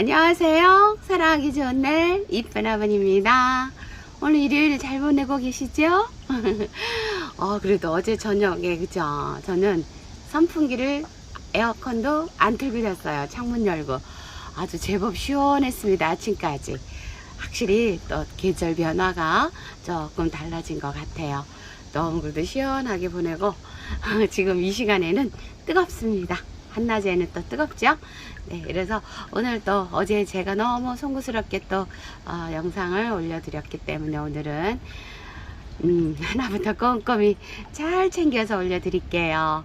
안녕하세요. 사랑하기 좋은 날 이쁜 아버님입니다. 오늘 일요일 잘 보내고 계시죠? 어, 그래도 어제 저녁에 그죠? 저는 선풍기를 에어컨도 안 틀고 잤어요. 창문 열고 아주 제법 시원했습니다. 아침까지. 확실히 또 계절 변화가 조금 달라진 것 같아요. 너무 그래도 시원하게 보내고 지금 이 시간에는 뜨겁습니다. 한낮에는 또 뜨겁죠? 네, 그래서 오늘 또 어제 제가 너무 송구스럽게 또 어, 영상을 올려드렸기 때문에 오늘은 음, 하나부터 꼼꼼히 잘 챙겨서 올려드릴게요.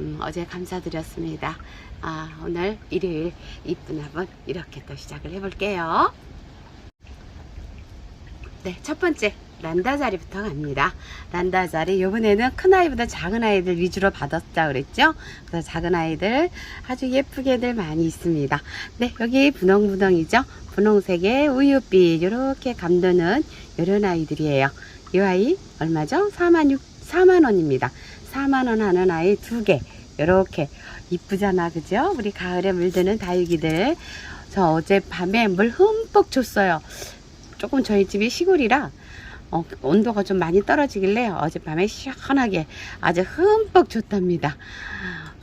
음, 어제 감사드렸습니다. 아, 오늘 일요일 이쁜 화분 이렇게 또 시작을 해볼게요. 네, 첫 번째 란다자리부터 갑니다. 란다자리 요번에는 큰 아이보다 작은 아이들 위주로 받았자 그랬죠? 그래서 작은 아이들 아주 예쁘게들 많이 있습니다. 네, 여기 분홍분홍이죠? 분홍색의 우유빛 이렇게 감도는 이런 아이들이에요. 이 아이 얼마죠? 4만 6, 4만 원입니다. 4만 원 하는 아이 두 개. 이렇게 이쁘잖아, 그죠? 우리 가을에 물드는 다육이들. 저 어제 밤에 물 흠뻑 줬어요. 조금 저희 집이 시골이라 어, 온도가 좀 많이 떨어지길래 어젯밤에 시원하게 아주 흠뻑 줬답니다.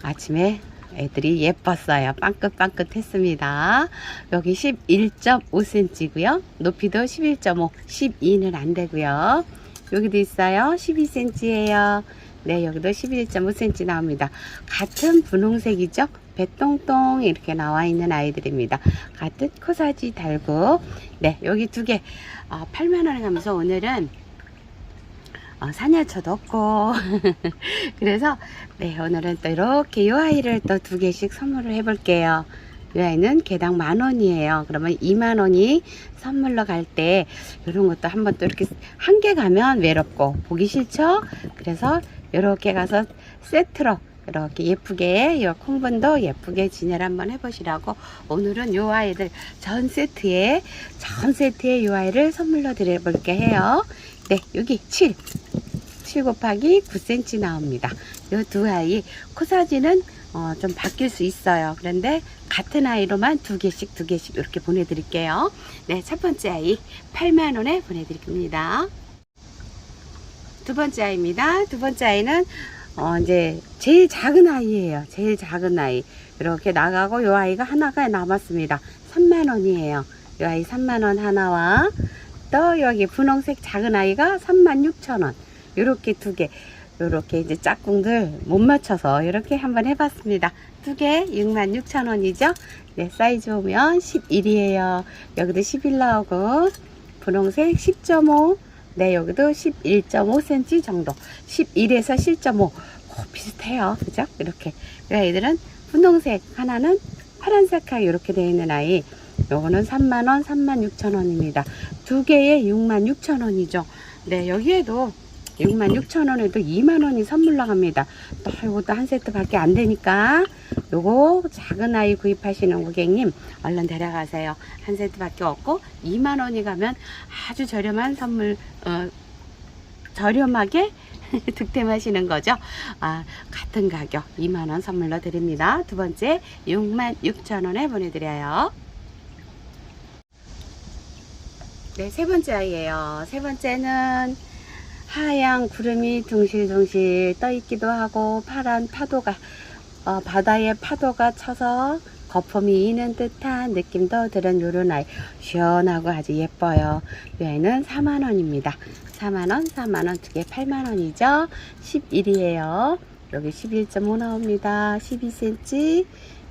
아침에 애들이 예뻤어요. 빵긋빵긋 했습니다. 여기 11.5cm고요. 높이도 11.5, 12는 안 되고요. 여기도 있어요. 12cm예요. 네, 여기도 11.5cm 나옵니다. 같은 분홍색이죠? 배똥똥 이렇게 나와 있는 아이들입니다. 같은 코사지 달고, 네, 여기 두 개, 어, 8만원에 가면서 오늘은 어, 사냐초도 없고. 그래서 네 오늘은 또 이렇게 이 아이를 또 두 개씩 선물을 해볼게요. 이 아이는 개당 만 원이에요. 그러면 2만 원이 선물로 갈 때 이런 것도 한번 또 이렇게 한 개 가면 외롭고 보기 싫죠? 그래서 이렇게 가서 세트로 이렇게 예쁘게 이 콩분도 예쁘게 진열 한번 해보시라고 오늘은 요 아이들 전 세트에 전 세트에 요 아이를 선물로 드려볼게 해요. 네 여기 7 7 곱하기 9cm 나옵니다. 요 두 아이 코사지는 어, 좀 바뀔 수 있어요. 그런데 같은 아이로만 두 개씩 두 개씩 이렇게 보내드릴게요. 네첫 번째 아이 8만원에 보내드립니다. 두 번째 아이입니다. 두 번째 아이는 어, 이제 제일 작은 아이예요. 제일 작은 아이. 이렇게 나가고 요 아이가 하나가 남았습니다. 3만 원이에요. 요 아이 3만 원 하나와 또 여기 분홍색 작은 아이가 3만 6천 원. 요렇게 두 개. 요렇게 이제 짝꿍들 못 맞춰서 이렇게 한번 해봤습니다. 두 개 6만 6천 원이죠. 네, 사이즈 보면 11이에요. 여기도 11 나오고 분홍색 10.5 네, 여기도 11.5cm 정도. 11에서 10.5. 어, 비슷해요. 그죠? 이렇게. 이 아이들은 분홍색, 하나는 파란색하게 이렇게 되어 있는 아이. 요거는 3만원, 36,000원입니다. 두 개에 66,000원이죠. 네, 여기에도 66,000원에도 2만원이 선물 나갑니다. 또 이것도 한 세트 밖에 안 되니까 요거 작은 아이 구입하시는 고객님 얼른 데려가세요. 한 세트 밖에 없고 2만원이 가면 아주 저렴한 선물 어, 저렴하게 득템하시는 거죠. 아, 같은 가격 2만원 선물로 드립니다. 두 번째 66,000원에 보내드려요. 네, 세 번째 아이예요. 세 번째는 하얀 구름이 둥실둥실 떠 있기도 하고 파란 파도가 어, 바다에 파도가 쳐서 거품이 이는 듯한 느낌도 드는 요런 아이. 시원하고 아주 예뻐요. 이 아이는 4만원입니다. 4만원 4만원 두 개 8만원이죠? 11이에요. 여기 11.5 나옵니다. 12cm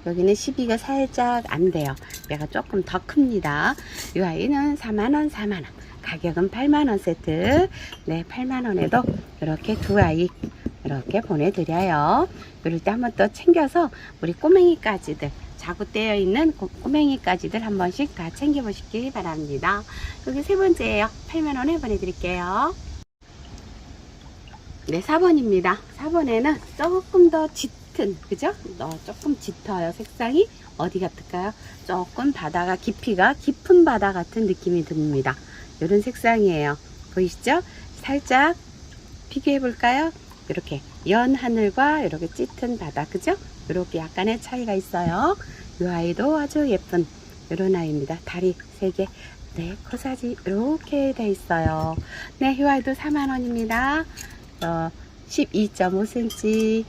여기는 12가 살짝 안 돼요. 얘가 조금 더 큽니다. 이 아이는 4만원 4만원 가격은 8만원 세트. 네 8만원에도 이렇게 두 아이 이렇게 보내드려요. 이럴 때 한번 또 챙겨서 우리 꼬맹이까지들 자구되어 있는 고- 꼬맹이까지들 한 번씩 다 챙겨 보시기 바랍니다. 여기 세 번째예요. 8만원에 보내드릴게요. 네 4번입니다. 4번에는 조금 더 짙은 그죠? 어, 조금 짙어요. 색상이 어디 같을까요? 조금 바다가 깊이가 깊은 바다 같은 느낌이 듭니다 이런 색상이에요. 보이시죠? 살짝 비교해 볼까요? 이렇게 연 하늘과 이렇게 짙은 바다, 그죠? 이렇게 약간의 차이가 있어요. 이 아이도 아주 예쁜 이런 아이입니다. 다리 3개. 네, 코사지 이렇게 돼 있어요. 네, 이 아이도 4만원입니다. 어, 12.5cm,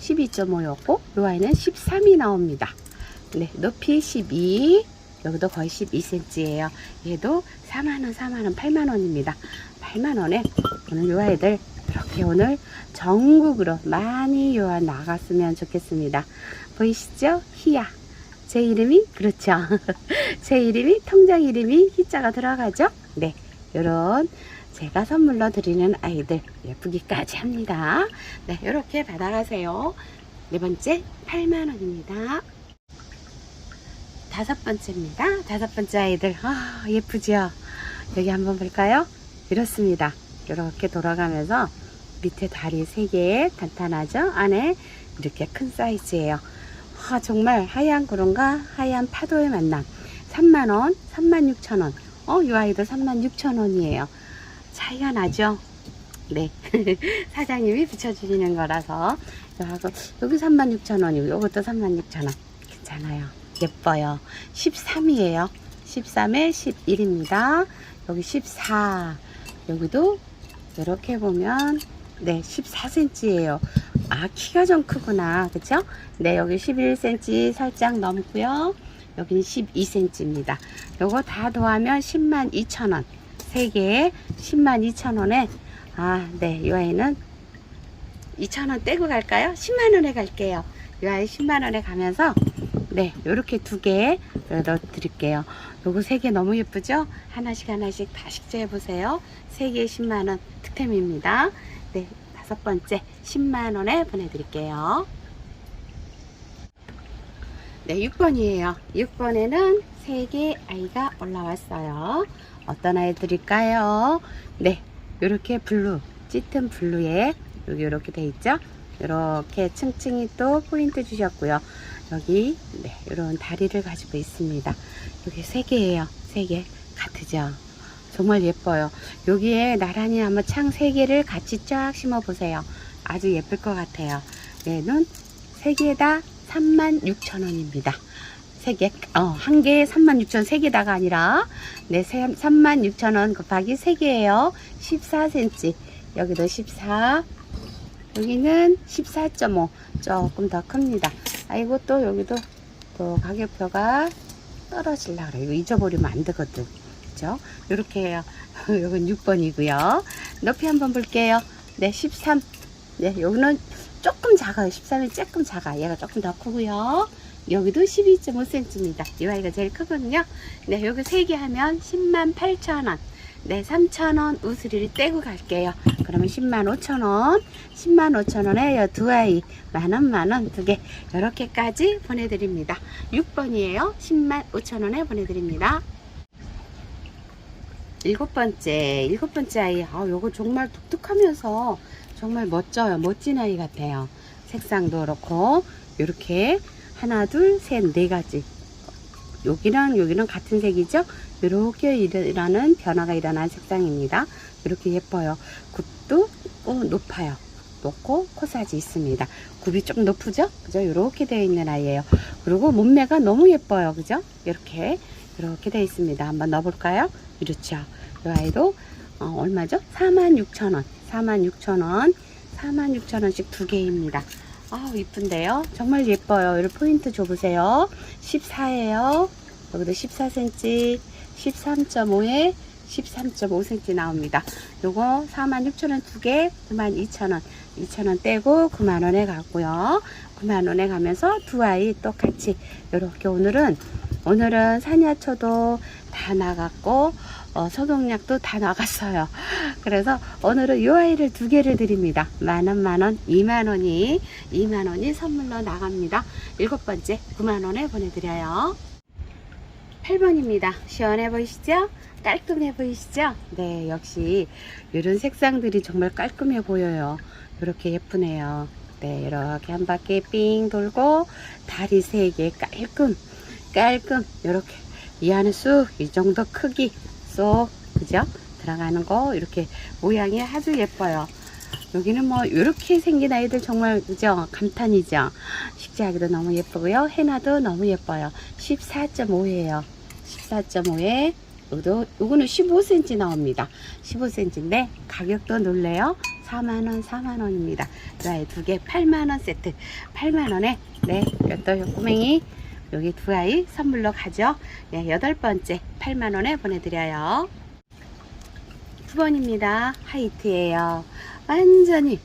12.5였고, 이 아이는 13이 나옵니다. 네, 높이 12, 여기도 거의 12cm예요. 얘도 4만원, 4만원, 8만원입니다. 8만원에 오늘 요 아이들 이렇게 오늘 전국으로 많이 요아 나갔으면 좋겠습니다. 보이시죠? 희야. 제 이름이 그렇죠. 제 이름이 통장 이름이 희자가 들어가죠. 네, 요런 제가 선물로 드리는 아이들 예쁘기까지 합니다. 네, 이렇게 받아가세요. 네 번째 8만 원입니다. 다섯 번째입니다. 다섯 번째 아이들 아 예쁘죠? 여기 한번 볼까요? 이렇습니다. 이렇게 돌아가면서 밑에 다리 3개 탄탄하죠? 안에 이렇게 큰 사이즈예요. 아, 정말 하얀 구름과 하얀 파도의 만남. 3만원, 36,000원. 어, 이 아이도 36,000원이에요. 차이가 나죠? 네. 사장님이 붙여주시는 거라서. 여기 36,000원이고, 요것도 36,000원. 괜찮아요. 예뻐요. 13이에요. 13에 11입니다. 여기 14. 여기도 이렇게 보면, 네, 14cm예요. 아, 키가 좀 크구나. 그쵸? 네, 여기 11cm 살짝 넘고요. 여기는 12cm입니다. 요거 다 더하면 10만 2천원. 3개에 10만 2천원에, 아, 네, 이 아이는 2천원 떼고 갈까요? 10만원에 갈게요. 이 아이 10만원에 가면서, 네, 요렇게 두 개 넣어 드릴게요. 요거 세 개 너무 예쁘죠? 하나씩 하나씩 다 식재해 보세요. 세 개에 10만원 득템입니다. 네, 다섯 번째 10만원에 보내드릴게요. 네, 6번이에요. 6번에는 3개 아이가 올라왔어요. 어떤 아이 드릴까요? 네, 요렇게 블루, 짙은 블루에 이렇게 돼 있죠? 이렇게 층층이 또 포인트 주셨고요. 여기 네, 이런 다리를 가지고 있습니다. 여기 3개예요. 3개 같으죠? 정말 예뻐요. 여기에 나란히 한번 창 3개를 같이 쫙 심어 보세요. 아주 예쁠 것 같아요. 얘는 3개 다 36,000원입니다. 3개, 어, 한 개에 36,000원, 3개다가 아니라, 네, 36,000원 곱하기 3개예요. 14cm. 여기도 14. 여기는 14.5. 조금 더 큽니다. 아이고, 또 여기도 또 가격표가 떨어질라 그래. 이거 잊어버리면 안 되거든. 그죠? 요렇게 해요. 요건 6번이고요. 높이 한번 볼게요. 네, 13. 네, 여기는 조금 작아요. 13이 조금 작아. 얘가 조금 더 크고요. 여기도 12.5cm입니다. 이 아이가 제일 크거든요. 네, 여기 3개 하면 10만 8천원. 네, 3천원 우스리를 떼고 갈게요. 그러면 10만 5천원. 10만 5천원에 두 아이 만원, 만원 두 개. 이렇게까지 보내드립니다. 6번이에요. 10만 5천원에 보내드립니다. 일곱 번째, 일곱 번째 아이. 아, 요거 정말 독특하면서 정말 멋져요. 멋진 아이 같아요. 색상도 그렇고, 요렇게 하나, 둘, 셋, 네 가지. 여기랑 여기는 같은 색이죠? 이렇게 일어나는 변화가 일어난 색상입니다. 이렇게 예뻐요. 어, 높아요. 높고 코사지 있습니다. 굽이 좀 높으죠? 그죠? 이렇게 되어 있는 아이예요. 그리고 몸매가 너무 예뻐요. 그죠? 이렇게 이렇게 되어 있습니다. 한번 넣어볼까요? 이렇죠. 이 아이도 어, 얼마죠? 46,000원. 46,000원. 46,000원씩 두 개입니다. 아 이쁜데요? 정말 예뻐요. 이런 포인트 줘보세요. 14예요. 여기도 14cm, 13.5에 13.5cm 나옵니다. 요거 46,000원 두 개, 92,000원. 2,000원 떼고 9만원에 갔고요. 9만원에 가면서 두 아이 똑같이 이렇게 오늘은 오늘은 사냐초도 다 나갔고 어, 소독약도 다 나갔어요. 그래서 오늘은 이 아이를 두 개를 드립니다. 만원, 만원, 2만원이, 2만원이 선물로 나갑니다. 일곱 번째, 9만원에 보내드려요. 8번입니다. 시원해 보이시죠? 깔끔해 보이시죠? 네, 역시 이런 색상들이 정말 깔끔해 보여요. 이렇게 예쁘네요. 네, 이렇게 한 바퀴 삥 돌고 다리 세 개 깔끔, 깔끔 이렇게 이 안에 쑥 이 정도 크기 쏙 그죠? 들어가는 거 이렇게 모양이 아주 예뻐요. 여기는 뭐 이렇게 생긴 아이들 정말 그죠 감탄이죠 식재하기도 너무 예쁘고요 해나도 너무 예뻐요 14.5예요 14.5에 요도 요거는 15cm 나옵니다. 15cm인데 가격도 놀래요. 4만원 4만원입니다. 이 아이 두개 8만원 세트. 8만원에 네 이것도 요 꼬맹이 여기 두 아이 선물로 가죠. 네 여덟 번째 8만원에 보내드려요. 9번입니다. 하이트예요. 완전히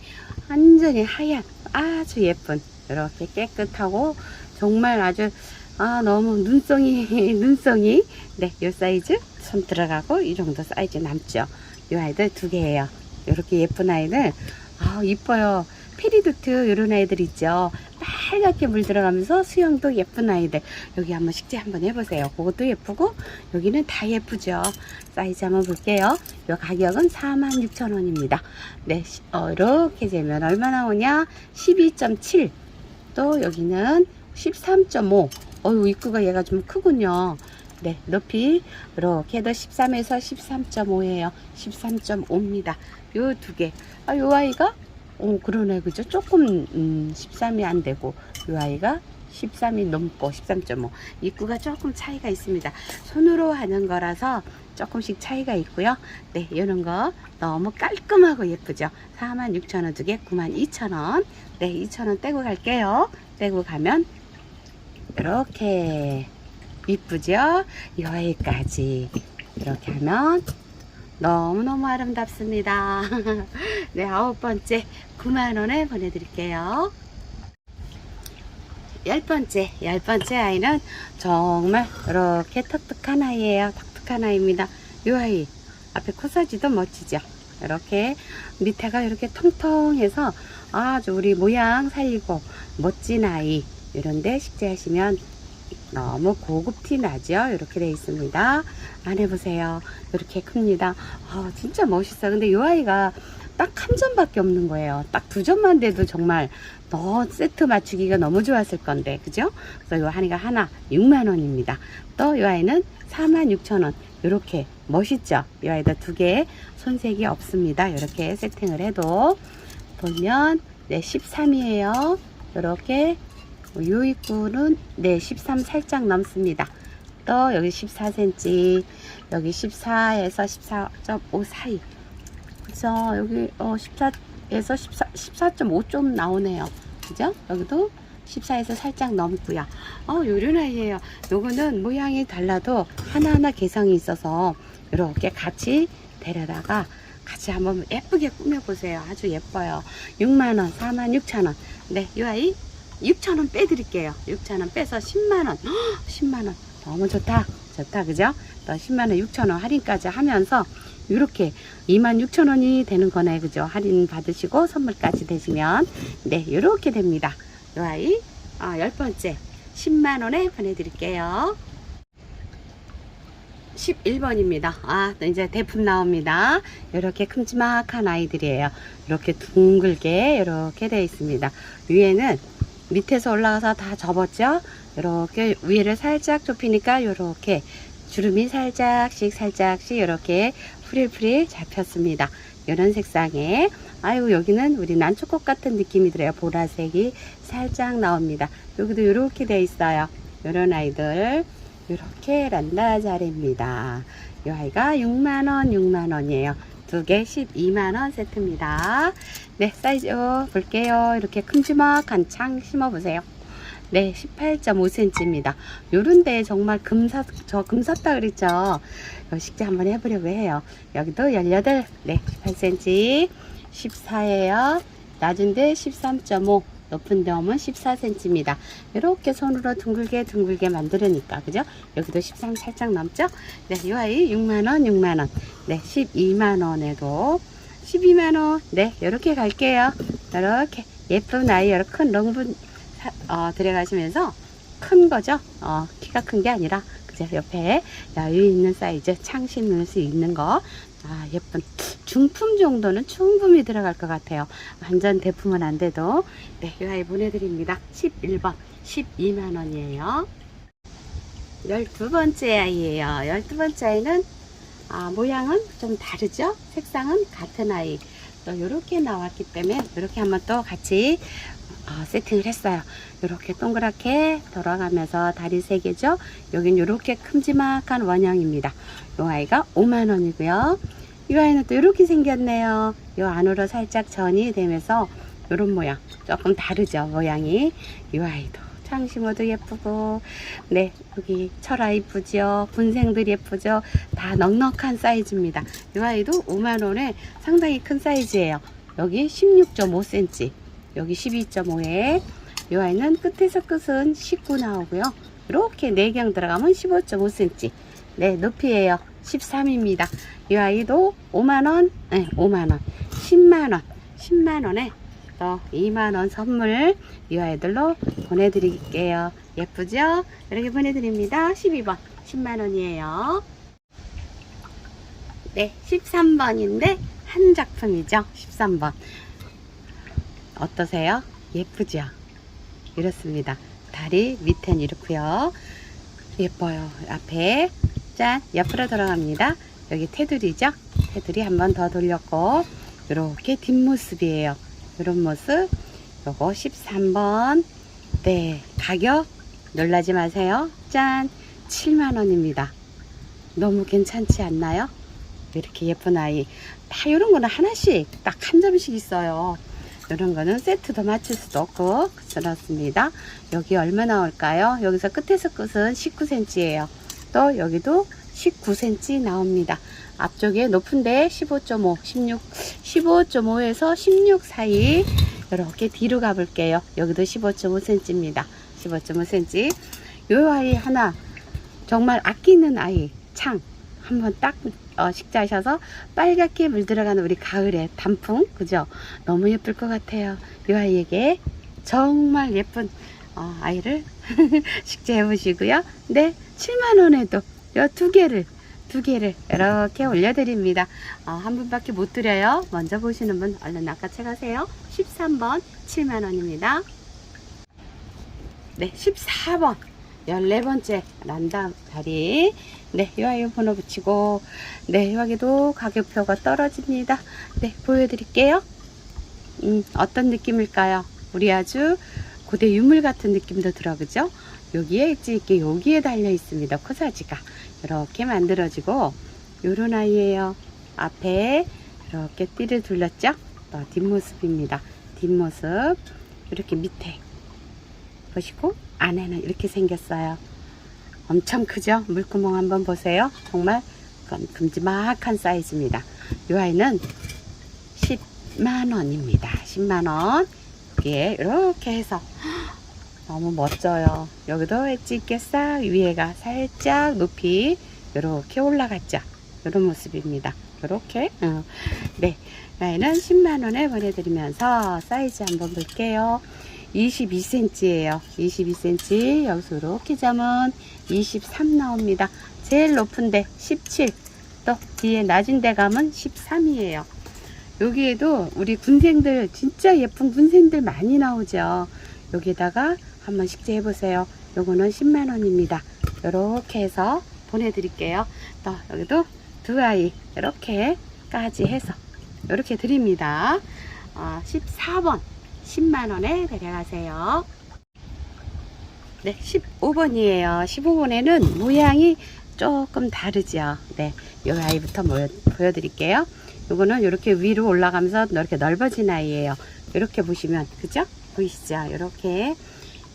완전히 하얀 아주 예쁜 이렇게 깨끗하고 정말 아주 아 너무 눈송이 눈송이. 네요 사이즈 손 들어가고 이 정도 사이즈 남죠. 이 아이들 두 개예요. 이렇게 예쁜 아이들. 아 이뻐요. 페리도트 이런 아이들 있죠. 빨갛게 물 들어가면서 수영도 예쁜 아이들. 여기 한번 식재 한번 해보세요. 그것도 예쁘고 여기는 다 예쁘죠. 사이즈 한번 볼게요. 요 가격은 46,000원입니다. 네 시- 어, 이렇게 재면 얼마 나 오냐? 12.7 또 여기는 13.5 어유 입구가 얘가 좀 크군요. 네 높이 이렇게 해도 13에서 13.5예요. 13.5입니다. 요 두 개. 아, 요 아이가? 어 그러네. 그죠? 조금 음, 13이 안 되고 요 아이가 13이 넘고 13.5 입구가 조금 차이가 있습니다. 손으로 하는 거라서 조금씩 차이가 있고요. 네 이런 거 너무 깔끔하고 예쁘죠? 46,000원 두 개 92,000원. 네 2,000원 떼고 갈게요. 떼고 가면 이렇게 이쁘죠 여기까지 이렇게 하면 너무너무 아름답습니다. 네, 아홉 번째 9만원에 보내드릴게요. 열 번째, 열 번째 아이는 정말 이렇게 톡톡한 아이예요. 톡톡한 아이입니다. 이 아이, 앞에 코사지도 멋지죠? 이렇게 밑에가 이렇게 통통해서 아주 우리 모양 살리고 멋진 아이. 이런데 식재하시면 너무 고급 티 나죠? 이렇게 되어 있습니다. 안에 보세요. 이렇게 큽니다. 아, 진짜 멋있어. 근데 이 아이가 딱 한 점밖에 없는 거예요. 딱 두 점만 돼도 정말 너 세트 맞추기가 너무 좋았을 건데, 그죠? 그래서 이 아이가 하나 6만 원입니다. 또 이 아이는 46,000원. 이렇게 멋있죠? 이 아이도 두 개 손색이 없습니다. 이렇게 세팅을 해도 보면 네 13이에요. 이렇게 요 입구는 네 13 살짝 넘습니다. 또 여기 14cm 여기 14에서 14.5 사이. 그죠 여기 어 14에서 14, 14.5좀 나오네요. 그죠? 여기도 14에서 살짝 넘고요. 어 요런 아이예요. 요거는 모양이 달라도 하나하나 개성이 있어서 이렇게 같이 데려다가 같이 한번 예쁘게 꾸며보세요. 아주 예뻐요. 6만원 46,000원. 네 이 아이 6,000원 빼드릴게요. 6,000원 빼서 10만원. 10만원. 너무 좋다. 좋다. 그죠? 또 10만원 6천원 할인까지 하면서 이렇게 26,000원이 되는 거네. 그죠? 할인 받으시고 선물까지 되시면. 네 이렇게 됩니다. 이 아이 아, 10번째. 10만원에 보내드릴게요. 11번입니다. 아, 또 이제 대품 나옵니다. 이렇게 큼지막한 아이들이에요. 이렇게 둥글게 이렇게 되어 있습니다. 위에는 밑에서 올라가서 다 접었죠? 이렇게 위를 살짝 좁히니까 이렇게 주름이 살짝씩 살짝씩 이렇게 프릴프릴 잡혔습니다. 이런 색상에 아이고 여기는 우리 난초꽃 같은 느낌이 들어요. 보라색이 살짝 나옵니다. 여기도 이렇게 되어 있어요. 이런 아이들 이렇게 란다 자리입니다. 이 아이가 6만원 6만원이에요. 두 개 12만원 세트입니다. 네, 사이즈 볼게요. 이렇게 큼지막한 창 심어보세요. 네, 18.5cm입니다. 요런데 정말 금사, 저 금샀다 그랬죠? 요 식재 한번 해보려고 해요. 여기도 18, 네, 18cm, 14예요. 낮은데 13.5, 높은 데면 14cm입니다. 이렇게 손으로 둥글게 둥글게 만들으니까, 그죠? 여기도 13 살짝 넘죠? 네, 이 아이 6만원, 6만원. 네, 12만원에도 12만원. 네, 이렇게 갈게요. 이렇게 예쁜 아이, 이렇게 큰 롱분 사- 어, 들어가시면서 큰 거죠. 어, 키가 큰 게 아니라 그죠 옆에 여유 있는 사이즈 창 심을 수 있는 거. 아, 예쁜 중품 정도는 충분히 들어갈 것 같아요. 완전 대품은 안 돼도 네, 이 아이 보내드립니다. 11번 12만 원이에요. 12번째 아이예요. 12번째 아이는 아, 모양은 좀 다르죠? 색상은 같은 아이. 또 이렇게 나왔기 때문에 이렇게 한번 또 같이 어, 세팅을 했어요. 이렇게 동그랗게 돌아가면서 다리 세 개죠. 여긴 이렇게 큼지막한 원형입니다. 이 아이가 5만 원이고요. 이 아이는 또 이렇게 생겼네요. 이 안으로 살짝 전이 되면서 이런 모양 조금 다르죠 모양이 이 아이도 창시모도 예쁘고. 네 여기 철아 이쁘죠? 군생들 예쁘죠? 다 넉넉한 사이즈입니다. 이 아이도 5만원에 상당히 큰 사이즈예요. 여기 16.5cm 여기 12.5에 이 아이는 끝에서 끝은 19 나오고요. 이렇게 4경 들어가면 15.5cm 네 높이에요. 13입니다. 이 아이도 5만원 네 5만원 10만원 10만원에 또 2만원 선물 이 아이들로 보내드릴게요. 예쁘죠? 이렇게 보내드립니다. 12번. 10만원이에요. 네 13번인데 한 작품이죠. 13번. 어떠세요? 예쁘죠? 이렇습니다. 다리 밑엔 이렇고요. 예뻐요. 앞에 짠! 옆으로 돌아갑니다. 여기 테두리죠? 테두리 한 번 더 돌렸고 이렇게 뒷모습이에요 이런 모습. 요거 13번. 네 가격 놀라지 마세요. 짠. 7만원입니다. 너무 괜찮지 않나요? 이렇게 예쁜 아이. 다 이런 거는 하나씩 딱 한 점씩 있어요. 이런 거는 세트도 맞출 수도 없고 그렇습니다. 여기 얼마 나올까요? 여기서 끝에서 끝은 19cm예요. 또 여기도 19cm 나옵니다 앞쪽에 높은데 15.5 16 15.5에서 16 사이 이렇게 뒤로 가볼게요. 여기도 15.5cm입니다. 15.5cm 요 아이 하나 정말 아끼는 아이 창 한번 딱 어, 식자셔서 빨갛게 물들어가는 우리 가을의 단풍 그죠? 너무 예쁠 것 같아요. 이 아이에게 정말 예쁜 어, 아이를 식재해 보시고요. 네 7만 원에도 요두 개를 두 개를 이렇게 올려드립니다 어, 한 분밖에 못 드려요 먼저 보시는 분 얼른 낚아채 가세요 13번 7만원입니다 네 14번 14번째 란다 다리 네, 이 아이 번호 붙이고 네, 여기도 가격표가 떨어집니다. 네, 보여드릴게요. 음, 어떤 느낌일까요? 우리 아주 고대 유물 같은 느낌도 들어, 그죠? 여기에 엣지 있게 여기에 달려 있습니다. 코사지가 이렇게 만들어지고 요런 아이예요. 앞에 이렇게 띠를 둘렀죠? 또 뒷모습입니다. 뒷모습 이렇게 밑에 보시고 안에는 이렇게 생겼어요. 엄청 크죠? 물구멍 한번 보세요. 정말 금- 큼지막한 사이즈입니다. 이 아이는 10만원입니다. 10만원. 여기에 이렇게 해서 너무 멋져요. 여기도 엣지 있게 싹 위에가 살짝 높이 이렇게 올라갔죠. 이런 모습입니다. 이렇게. 어. 네. 이 아이는 10만원에 보내드리면서 사이즈 한번 볼게요. 22cm예요. 22cm. 여기서 이렇게 잡으면 23 나옵니다. 제일 높은데 17. 또 뒤에 낮은 데 가면 13이에요. 여기에도 우리 군생들 진짜 예쁜 군생들 많이 나오죠. 여기다가 한번 식재해 보세요. 요거는 10만 원입니다. 이렇게 해서 보내드릴게요. 또 여기도 두 아이 이렇게까지 해서 이렇게 드립니다. 아, 14번 10만 원에 데려가세요. 네, 15번이에요. 15번에는 모양이 조금 다르죠. 네, 이 아이부터 모- 보여드릴게요. 요거는 이렇게 위로 올라가면서 이렇게 넓어진 아이예요. 이렇게 보시면, 그죠? 보이시죠? 이렇게,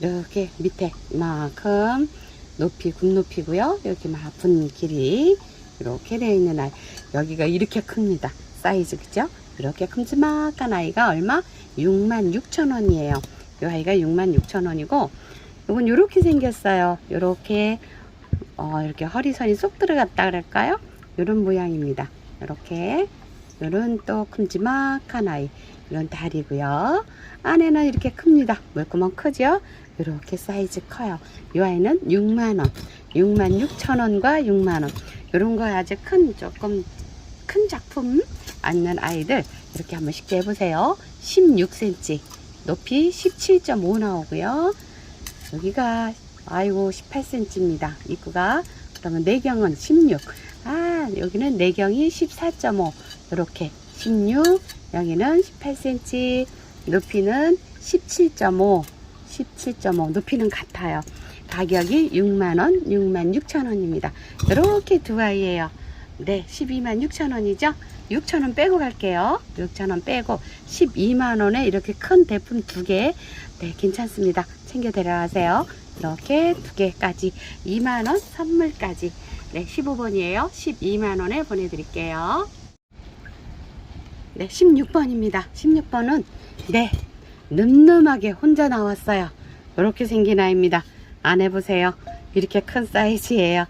이렇게 밑에 이만큼 높이, 굽높이고요. 여기 마분 길이 이렇게 되어 있는 아이. 여기가 이렇게 큽니다. 사이즈, 그죠? 이렇게 큼지막한 아이가 얼마? 66,000원이에요. 이 아이가 66,000원이고, 요건 요렇게 생겼어요. 요렇게, 어, 이렇게 허리선이 쏙 들어갔다 그럴까요? 요런 모양입니다. 요렇게. 요런 또 큼지막한 아이. 이런 다리고요. 안에는 이렇게 큽니다. 물구멍 크죠? 이렇게 사이즈 커요. 이 아이는 6만원. 6만 6천원과 6만원. 요런 거 아주 큰, 조금 큰 작품 앉는 아이들 이렇게 한번 쉽게 해보세요. 16cm. 높이 17.5 나오고요. 여기가 아이고 18cm입니다. 입구가 그러면 내경은 16. 아 여기는 내경이 14.5 이렇게 16, 여기는 18cm, 높이는 17.5, 17.5, 높이는 같아요. 가격이 6만원, 6만 6천원입니다. 이렇게 두 아이예요. 네, 12만 6천원이죠? 6천원 빼고 갈게요. 6천원 빼고 12만원에 이렇게 큰 대품 두 개. 네, 괜찮습니다. 챙겨 데려가세요. 이렇게 두 개까지 2만원 선물까지. 네, 15번이에요. 12만원에 보내드릴게요. 네, 16번입니다. 16번은, 네, 늠름하게 혼자 나왔어요. 이렇게 생긴 아이입니다. 안 해보세요. 이렇게 큰 사이즈예요.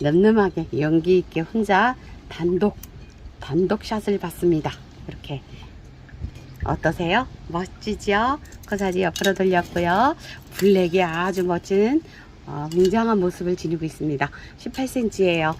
늠름하게 연기 있게 혼자 단독 단독 샷을 봤습니다. 이렇게 어떠세요? 멋지죠? 코사지 옆으로 돌렸고요. 블랙이 아주 멋진 어, 웅장한 모습을 지니고 있습니다. 18cm예요.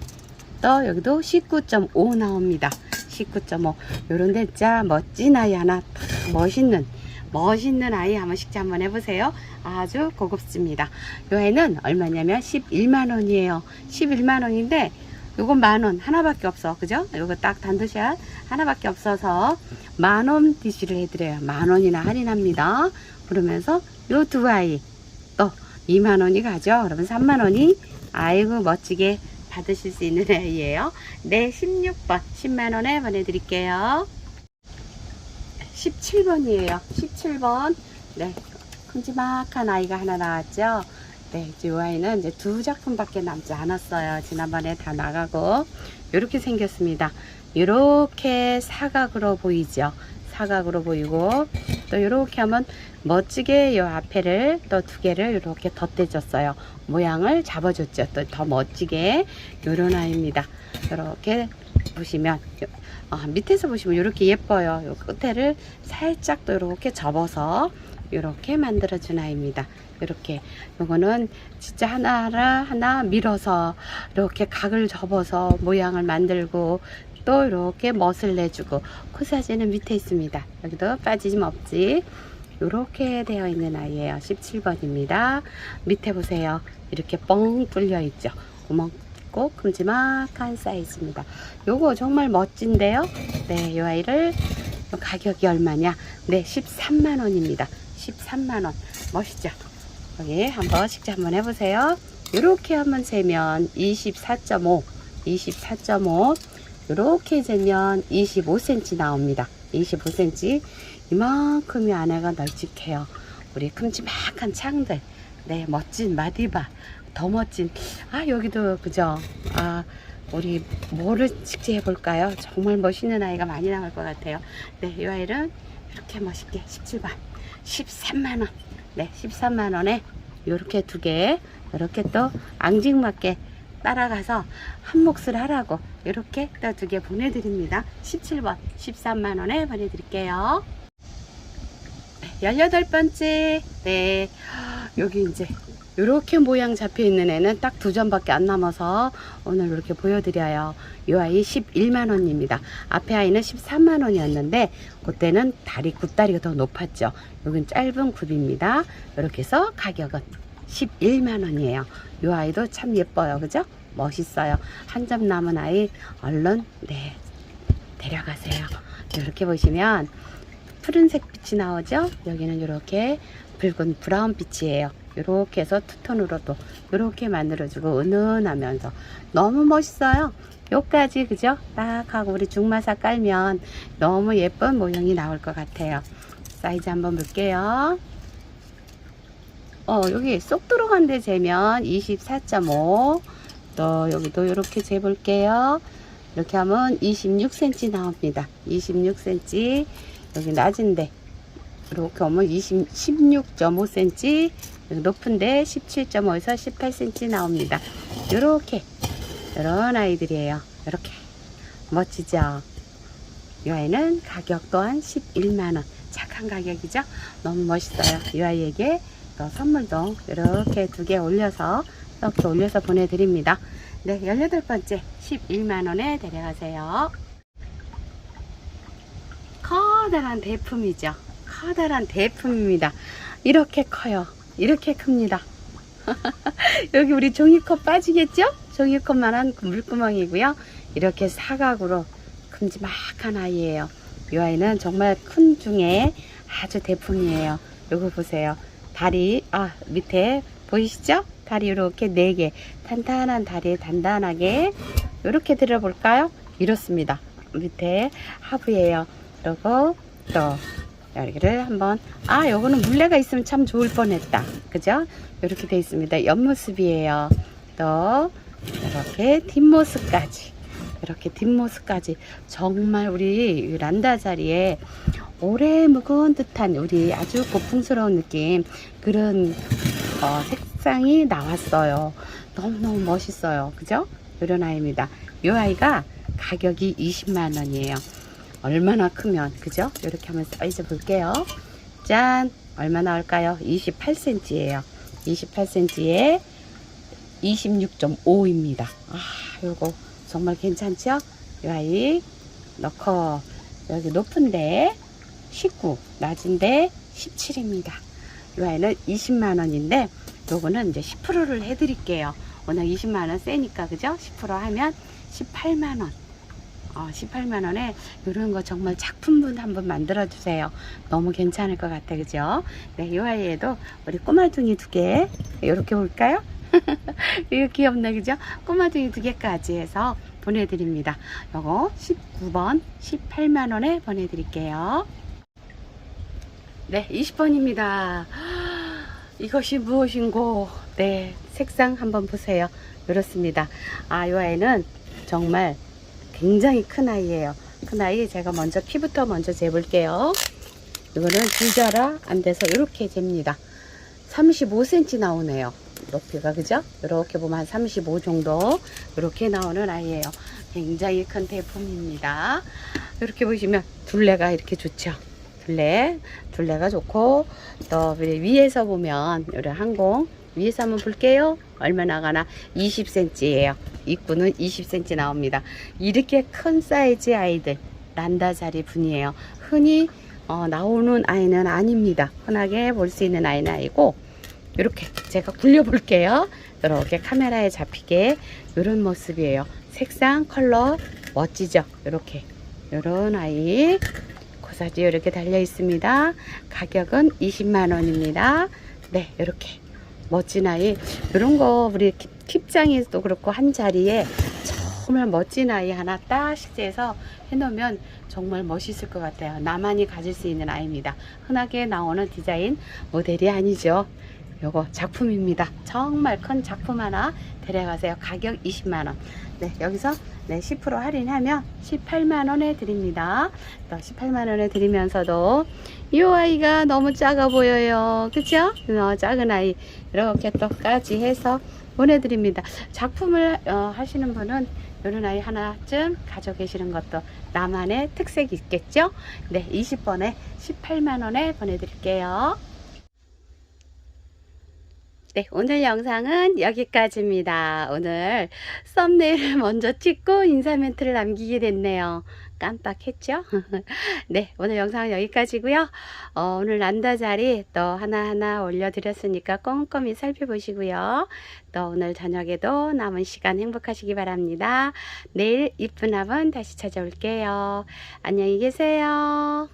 또 여기도 19.5 나옵니다. 19.5 요런 데 진짜 멋진 아이 하나 딱 멋있는 멋있는 아이 한번 식재 한번 해보세요. 아주 고급집니다. 요 애는 얼마냐면 11만원이에요. 11만원인데 요건 만원 하나밖에 없어. 그죠? 요거 딱 단도샷 하나밖에 없어서 만원 DC를 해드려요. 만원이나 할인합니다. 그러면서 요 두 아이 또 2만원이 가죠. 그러면 3만원이 아이고 멋지게 받으실 수 있는 아이예요. 네, 16번 10만원에 보내드릴게요. 17번이에요. 17번. 네. 큼지막한 아이가 하나 나왔죠. 네, 이 아이는 이제 두 작품밖에 남지 않았어요. 지난번에 다 나가고. 이렇게 생겼습니다. 이렇게 사각으로 보이죠. 사각으로 보이고 또 이렇게 하면 멋지게 이 앞에를 또 두 개를 이렇게 덧대줬어요. 모양을 잡아줬죠. 또 더 멋지게 이런 아이입니다. 이렇게 보시면 아, 밑에서 보시면 이렇게 예뻐요. 요 끝에를 살짝 또 이렇게 접어서 이렇게 만들어준 아이입니다. 이렇게 요거는 진짜 하나하나 하나 밀어서 이렇게 각을 접어서 모양을 만들고 또 이렇게 멋을 내주고 코사지는 밑에 있습니다. 여기도 빠짐 없지. 이렇게 되어 있는 아이예요. 17번입니다. 밑에 보세요. 이렇게 뻥 뚫려 있죠. 구멍 고 큼지막한 사이즈입니다. 요거 정말 멋진데요. 네, 이 아이를 가격이 얼마냐? 네, 13만 원입니다. 13만 원. 멋있죠? 여기 한번 식재 한번 해보세요. 이렇게 한번 재면 24.5, 24.5. 이렇게 재면 25cm 나옵니다. 25cm. 이만큼이 안에가 널찍해요. 우리 큼지막한 창들. 네, 멋진 마디바. 더 멋진. 아, 여기도, 그죠? 아, 우리 뭐를 식재해 볼까요? 정말 멋있는 아이가 많이 나올 것 같아요. 네, 이 아이는 이렇게 멋있게 17번. 13만원. 네, 13만원에 이렇게 두 개, 이렇게 또 앙증맞게 따라가서 한 몫을 하라고 이렇게 또 두 개 보내드립니다. 17번, 13만원에 보내드릴게요. 18번째, 네, 여기 이제 이렇게 모양 잡혀 있는 애는 딱 두 점밖에 안 남아서 오늘 이렇게 보여드려요. 이 아이 11만원입니다. 앞에 아이는 13만원이었는데 그때는 다리 굿다리가 더 높았죠. 여긴 짧은 굽입니다. 이렇게 해서 가격은 11만원이에요. 이 아이도 참 예뻐요. 그죠? 멋있어요. 한 점 남은 아이 얼른 네 데려가세요. 이렇게 보시면 푸른색 빛이 나오죠? 여기는 이렇게 붉은 브라운 빛이에요. 이렇게 해서 투톤으로도 이렇게 만들어주고 은은하면서 너무 멋있어요. 요까지 그죠? 딱 하고 우리 중마사 깔면 너무 예쁜 모형이 나올 것 같아요. 사이즈 한번 볼게요. 어 여기 쏙 들어간 데 재면 24.5 또 여기도 이렇게 재볼게요. 이렇게 하면 26cm 나옵니다. 26cm 여기 낮은데 이렇게 오면 20, 16.5cm 높은데 17.5에서 18cm 나옵니다. 이렇게 이런 아이들이에요. 이렇게 멋지죠? 이 아이는 가격 또한 11만원 착한 가격이죠? 너무 멋있어요. 이 아이에게 또 선물도 이렇게 두 개 올려서 이렇게 올려서 보내드립니다. 네, 18번째 11만원에 데려가세요. 커다란 대품이죠. 커다란 대품입니다. 이렇게 커요. 이렇게 큽니다. 여기 우리 종이컵 빠지겠죠? 종이컵만한 그 물구멍이고요. 이렇게 사각으로 큼지막한 아이예요. 이 아이는 정말 큰 중에 아주 대품이에요. 요거 보세요. 다리, 아, 밑에 보이시죠? 다리 이렇게 네 개. 탄탄한 다리에 단단하게 이렇게 들어볼까요? 이렇습니다. 밑에 하부예요. 그리고 또 여기를 한번 아 요거는 물레가 있으면 참 좋을 뻔했다. 그죠? 이렇게 돼 있습니다. 옆모습이에요. 또 이렇게 뒷모습까지 이렇게 뒷모습까지 정말 우리 이 란다 자리에 오래 묵은 듯한 우리 아주 고풍스러운 느낌 그런 어, 색상이 나왔어요. 너무너무 멋있어요. 그죠? 이런 아이입니다. 이 아이가 가격이 20만 원이에요. 얼마나 크면 그죠? 이렇게 한번 사이즈 볼게요. 짠! 얼마 나올까요? 28cm예요. 28cm에 26.5입니다. 아, 요거 정말 괜찮죠? 이 아이 넣고 여기 높은데 19, 낮은데 17입니다. 이 아이는 20만 원인데 요거는 이제 10%를 해드릴게요. 오늘 20만 원 세니까 그죠? 10% 하면 18만 원. 어, 18만 원에 이런 거 정말 작품분 한번 만들어 주세요. 너무 괜찮을 것 같아, 그죠? 네, 이 아이에도 우리 꼬마둥이 두 개, 이렇게 볼까요? 이거 귀엽네, 그죠? 꼬마둥이 두 개까지 해서 보내드립니다. 요거 19번 18만 원에 보내드릴게요. 네, 20번입니다. 이것이 무엇인고? 네, 색상 한번 보세요. 이렇습니다. 아, 이 아이는 정말 굉장히 큰 아이예요. 큰 아이 제가 먼저 키부터 먼저 재볼게요. 이거는 줄자라 안 돼서 이렇게 잽니다. 35cm 나오네요. 높이가 그죠? 이렇게 보면 한 35 정도 이렇게 나오는 아이예요. 굉장히 큰 대품입니다. 이렇게 보시면 둘레가 이렇게 좋죠. 둘레, 둘레가 좋고 또 위에서 보면 우리 항공 위에서 한번 볼게요. 얼마나 가나 20cm예요. 입구는 20cm 나옵니다. 이렇게 큰 사이즈 아이들 란다자리 분이에요. 흔히 어, 나오는 아이는 아닙니다. 흔하게 볼 수 있는 아이는 아니고 이렇게 제가 굴려 볼게요. 이렇게 카메라에 잡히게 이런 모습이에요. 색상 컬러 멋지죠? 이렇게 이런 아이 고사지 이렇게 달려 있습니다. 가격은 20만 원입니다. 네, 이렇게 멋진 아이 이런 거 우리 킵- 킵장에도 그렇고 한 자리에 정말 멋진 아이 하나 딱 식재해서 해놓으면 정말 멋있을 것 같아요. 나만이 가질 수 있는 아이입니다. 흔하게 나오는 디자인 모델이 아니죠. 요거 작품입니다. 정말 큰 작품 하나 데려가세요. 가격 20만원. 네, 여기서 네, 10% 할인하면 18만원에 드립니다. 또 18만원에 드리면서도 이 아이가 너무 작아 보여요. 그죠? 어, 작은 아이. 이렇게 또까지 해서 보내드립니다. 작품을 어, 하시는 분은 이런 아이 하나쯤 가지고 계시는 것도 나만의 특색이 있겠죠? 네, 20번에 18만원에 보내드릴게요. 네, 오늘 영상은 여기까지입니다. 오늘 썸네일을 먼저 찍고 인사 멘트를 남기게 됐네요. 깜빡했죠? 네, 오늘 영상은 여기까지고요. 어, 오늘 난다 자리 또 하나하나 올려드렸으니까 꼼꼼히 살펴보시고요. 또 오늘 저녁에도 남은 시간 행복하시기 바랍니다. 내일 이쁜 화분 다시 찾아올게요. 안녕히 계세요.